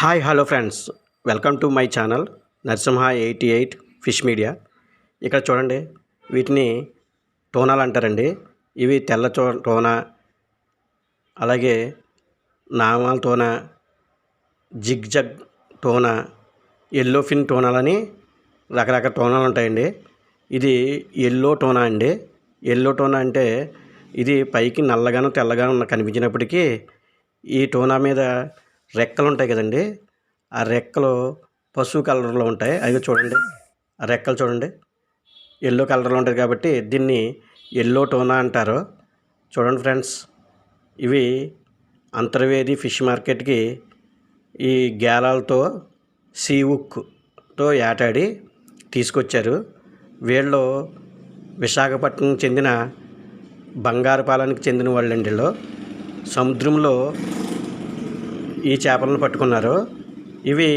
Hi hello friends. Welcome to my channel Narasimha eighty eight fish media. ఇక్కడ చూడండి వీటిని టోనాలు అంటారండి. ఇవి తెల్ల చో టోనా అలాగే నామాల tuna zig jug tuna yellow ఫిన్ టోనాలని రకరకాల టోనాలు ఉంటాయండి. ఇది ఎల్లో టోనా అండి. ఎల్లో టోనా అంటే ఇది పైకి నల్లగాను తెల్లగాను కనిపించినప్పటికీ ఈ టోనా మీద రెక్కలు ఉంటాయి కదండి. ఆ రెక్కలు పసుపు కలర్లో ఉంటాయి. అవి చూడండి. ఆ రెక్కలు చూడండి. ఎల్లో కలర్లో ఉంటుంది కాబట్టి దీన్ని ఎల్లో టోనా అంటారు. చూడండి ఫ్రెండ్స్. ఇవి అంతర్వేది ఫిష్ మార్కెట్కి ఈ గేలాలతో సీ ఉక్తో ఏటాడి తీసుకొచ్చారు. వీళ్ళు విశాఖపట్నం చెందిన బంగారుపాలనికి చెందిన వాళ్ళండి వీళ్ళు. సముద్రంలో ఈ చేపలను పట్టుకున్నారు. ఇవి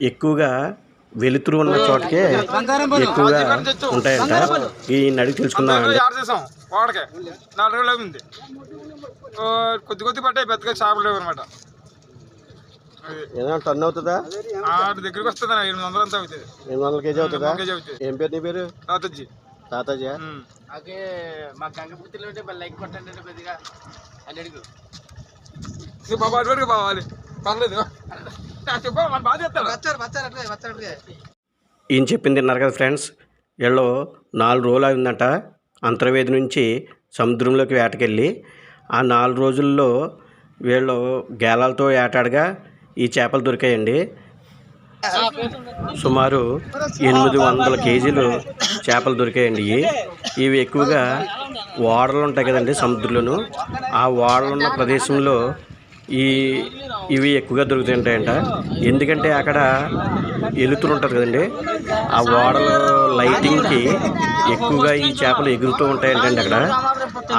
ఎక్కువగా వెలుతురు ఉన్న చోటకే ఎక్కువగా ఉంటాయంట. ఈ నడికి తెలుసుకుందాం వాడకే. నాలుగు రోజులు కొద్ది కొద్ది పట్టాయి పెద్దగా చేపలు లేవు అనమాట ఏదైనా టన్ అవుతుందా? ఆరు దగ్గరికి వస్తుంది ఎనిమిది వందలు అంతా అవుతుంది. ఎనిమిది వందల కేజీ అవుతుందా? కేజీ అవుతుంది. ఏం పేరు నీ పేరు? తాతాజీ ఉమ్. అదే మా గంగపుత్రులు ఉంటే మళ్ళీ లైక్ కొట్టండి కొద్దిగా అని అడుగు. ఇది బాబా అటు వరకు బావాలి పర్లేదు. ఈయన చెప్పింది తిన్నారు కదా ఫ్రెండ్స్ వీళ్ళు నాలుగు రోజులు అయిందంట. అంతర్వేది నుంచి సముద్రంలోకి వేటకెళ్ళి ఆ నాలుగు రోజుల్లో వీళ్ళు గేలాలతో ఏటాడగా ఈ చేపలు దొరికాయండి. సుమారు ఎనిమిది వందల కేజీలు చేపలు దొరికాయండి. ఇవి ఇవి ఎక్కువగా ఓడలు ఉంటాయి కదండి సముద్రంలోను. ఆ ఓడలు ఉన్న ప్రదేశంలో ఈ ఇవి ఎక్కువగా దొరుకుతుంటాయంట. ఎందుకంటే అక్కడ ఎలుతురు ఉంటుంది కదండి. ఆ ఓడల లైటింగ్కి ఎక్కువగా ఈ చేపలు ఎగురుతూ ఉంటాయంటండి అక్కడ.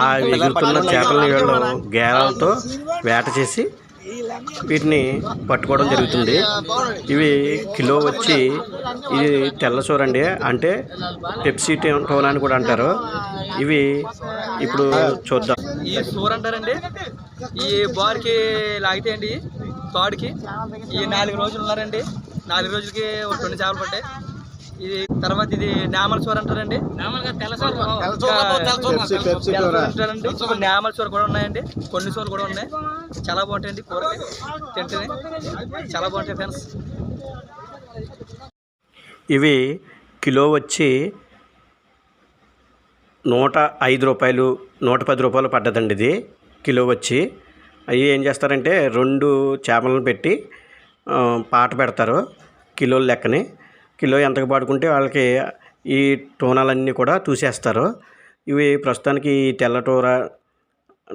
ఆ ఎగురుతున్న చేపలని వీళ్ళు గేరాలతో వేట చేసి వీటిని పట్టుకోవడం జరుగుతుంది. ఇవి కిలో వచ్చి ఇది తెల్లచోర అండి. అంటే పెప్సీ టోన్ అని కూడా అంటారు. ఇవి ఇప్పుడు చూద్దాం. ఈ సూర్ అంటారండి. ఈ బార్కి లాగితే అండి తాడుకి ఈ నాలుగు రోజులు ఉన్నారండి. నాలుగు రోజులకి ఒక రెండు చేపలు పడ్డాయి. ఇది తర్వాత ఇది నామల సూర్ అంటారండి. అంటారండి కొన్ని నామల సూర్ కూడా ఉన్నాయండి. కొన్ని సూర్లు కూడా ఉన్నాయి. చాలా బాగుంటాయండి కూరకి తింటేనే చాలా బాగుంటాయి ఫ్రెండ్స్. ఇవి కిలో వచ్చి నూట ఐదు రూపాయలు నూట పది రూపాయలు పడ్డదండి ఇది. కిలో వచ్చి అవి ఏం చేస్తారంటే రెండు చేపలను పెట్టి పాట పెడతారు కిలోల లెక్కని. కిలో ఎంతకు పాడుకుంటే వాళ్ళకి ఈ టోనాలన్నీ కూడా చూసేస్తారు. ఇవి ప్రస్తుతానికి ఈ తెల్ల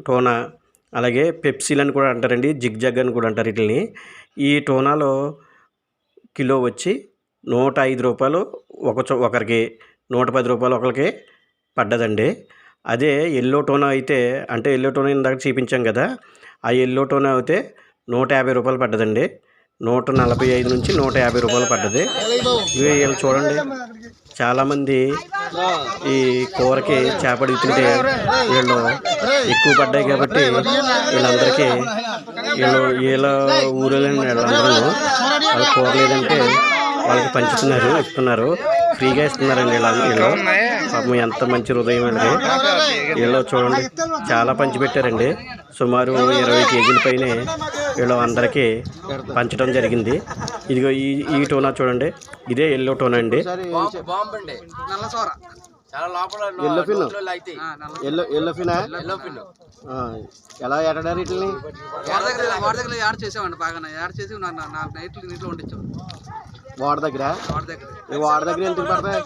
టోనా అలాగే పెప్సీలు కూడా అంటారండి జిగ్ జగ్ అని కూడా అంటారు వీటిని ఈ టోనాలో కిలో వచ్చి నూట ఐదు రూపాయలు ఒక చో ఒకరికి నూట పది రూపాయలు ఒకరికి పడ్డదండి. అదే ఎల్లో టోన్ అయితే అంటే ఎల్లో టోన్ ఇందాక చూపించాం కదా ఆ ఎల్లో టోన్ అయితే నూట యాభై రూపాయలు పడ్డదండి. నూట నలభై ఐదు నుంచి నూట యాభై రూపాయలు పడ్డది. ఇవి వీళ్ళు చూడండి. చాలామంది ఈ కూరకి చేప వీళ్ళు ఎక్కువ పడ్డాయి కాబట్టి వీళ్ళందరికీ వీళ్ళు వీళ్ళ ఊరిలో వీళ్ళందరూ వాళ్ళ కూర లేదంటే వాళ్ళకి పంచుతున్నారు ఇస్తున్నారు. ఫ్రీగా ఇస్తున్నారండి వీళ్ళ వీళ్ళు. పాపం ఎంత మంచి హృదయం అండి. వీళ్ళు చూడండి చాలా పంచి పెట్టారండి సుమారు ఇరవై కేజీల పైనే వీళ్ళు అందరికీ పంచడం జరిగింది. ఇదిగో ఈ ఈ టోనా చూడండి. ఇదే ఎల్లో టోనా అండి. బాంబు అండి నల్ల సోర చాలా లోపల ఎల్లో పిన్ అయితే ఎల్లో ఎల్లో పిన్ ఎలా వీటిని వాడి దగ్గర యాడ్ చేసామండి బాగా యాడ్ చేసి నా- నా- నాలుగు నైట్లు నీటిలో వండించాం. వాడ దగ్గర? వాడి దగ్గర ఈ వాడ దగ్గర ఎందుకు పడతాయి?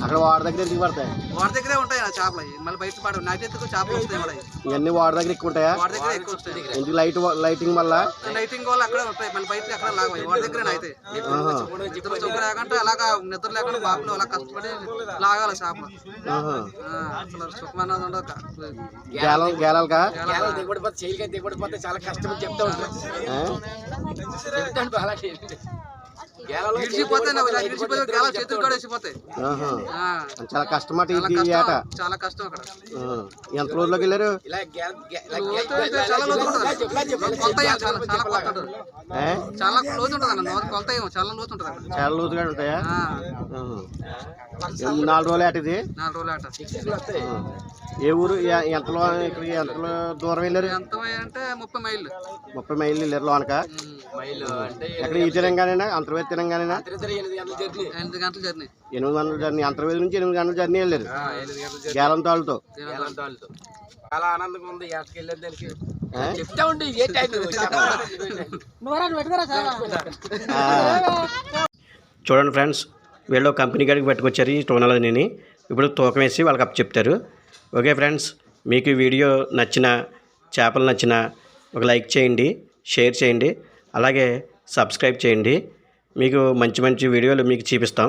అక్కడ వాడ దగ్గర ఎందుకు పడతాయి? వాడి దగ్గరే ఉంటాయి ఆ చేపలు. మళ్ళీ బయట పడవు. నైట్ ఎత్తుకు చేపలు వస్తాయి మళ్ళీ? ఇవన్నీ వాడ దగ్గర ఎక్కువ ఉంటాయా? వాడి దగ్గర ఎక్కువ వస్తాయి. ఎందుకు లైట్ లైటింగ్ వల్ల? లైటింగ్ వాళ్ళు అక్కడే ఉంటాయి. మళ్ళీ బయటకి అక్కడ లాగవాలి వాడి దగ్గర అయితే? చొప్పు లేకుండా అలాగా నిద్ర లేకుండా బాబులు అలా కష్టపడి లాగాలి చేపలు. ఆహా. ఆ, అసలు సుఖమన్నది ఉండదు. గేలం గేలాలకా దిగుబడిపోతే చేయగా దిగుబడిపోతే చాలా కష్టం చెప్తా ఉంటారు? చెప్తాడు చాలా కష్టమాట చాలా ఇది కష్టం చాలా కష్టం అక్కడ. ఆ. ఎంత రోజుల్లోకి వెళ్ళారు? చాలా లోతు ఉంటుంది కొలత చాలా లోతు ఉంటుంది చాలా లోతుగా ఉంటాయా? నాలుగు రోజులు ఏట ఇది? నాలుగు రోజులు ఆట. ఏ ఊరు? ఎంతలో ఇక్కడికి ఎంతలో దూరం వెళ్ళారు? ఎంత అంటే ముప్పై మైళ్ళు. ముప్పై మైళ్ళు వెళ్ళారు లోనక. ఎక్కడ ఈ తినంగానేనా? అంతర్వేది తినంగానేనా? ఎనిమిది గంటలు జర్నీ. ఎనిమిది గంటల జర్నీ. అంతర్వేది నుంచి ఎనిమిది గంటల జర్నీ వెళ్ళారు. గేలం తాళ్ళతో. చాలా ఆనందంగా ఉంది యాత్రకి వెళ్ళేది దానికి. ఏ? చెప్తా ఉండి ఏ టైం చూడండి ఫ్రెండ్స్ వీళ్ళు కంపెనీ కాడికి పట్టుకొచ్చారు ఈ టోనాలని ఇప్పుడు తూకం వేసి వాళ్ళకి అప్పు చెప్తారు. ఓకే ఫ్రెండ్స్ మీకు ఈ వీడియో నచ్చిన చేపలు నచ్చిన ఒక లైక్ చేయండి షేర్ చేయండి. అలాగే సబ్స్క్రైబ్ చేయండి. మీకు మంచి మంచి వీడియోలు మీకు చూపిస్తాం.